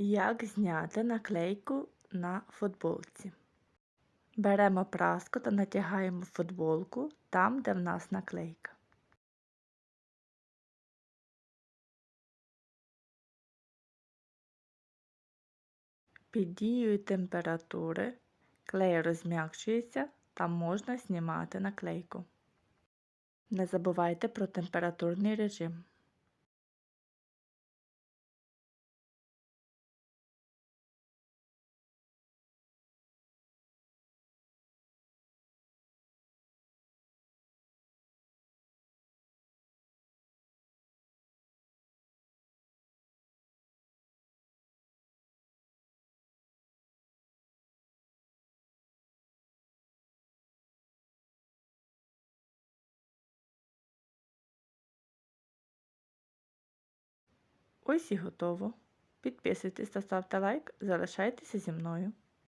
Як зняти наклейку на футболці? Беремо праску та натягаємо футболку там, де в нас наклейка. Під дією температури клей розм'якшується та можна знімати наклейку. Не забувайте про температурний режим. Ось і готово. Підписуйтесь та ставте лайк, залишайтеся зі мною.